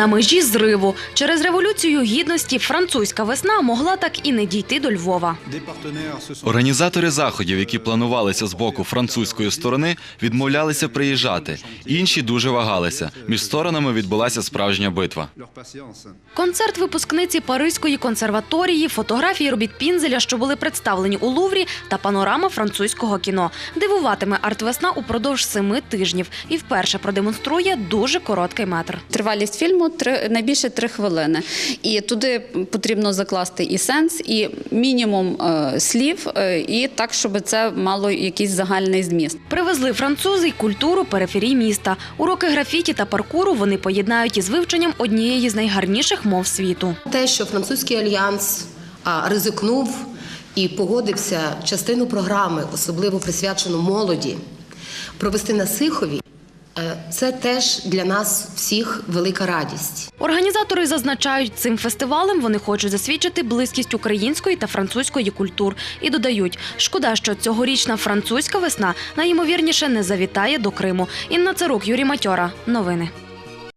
На межі зриву через революцію гідності французька весна могла так і не дійти до Львова. Організатори заходів, які планувалися з боку французької сторони, відмовлялися приїжджати. Інші дуже вагалися. Між сторонами відбулася справжня битва. Концерт випускниці Паризької консерваторії, фотографії робіт Пінзеля, що були представлені у Луврі, та панорама французького кіно. Дивуватиме арт-весна упродовж семи тижнів і вперше продемонструє дуже короткий метр. Тривалість фільму три найбільше три хвилини, і туди потрібно закласти і сенс, і мінімум е, слів, е, і так, щоб це мало якийсь загальний зміст. Привезли французи й культуру периферій міста. Уроки графіті та паркуру вони поєднають із вивченням однієї з найгарніших мов світу. Те, що французький альянс а, ризикнув і погодився частину програми, особливо присвячену молоді, провести на Сихові, це теж для нас всіх велика радість. Організатори зазначають, цим фестивалем вони хочуть засвідчити близькість української та французької культур і додають, шкода, що цьогорічна французька весна найімовірніше не завітає до Криму. Інна Царук, Юрій Матьора. Новини.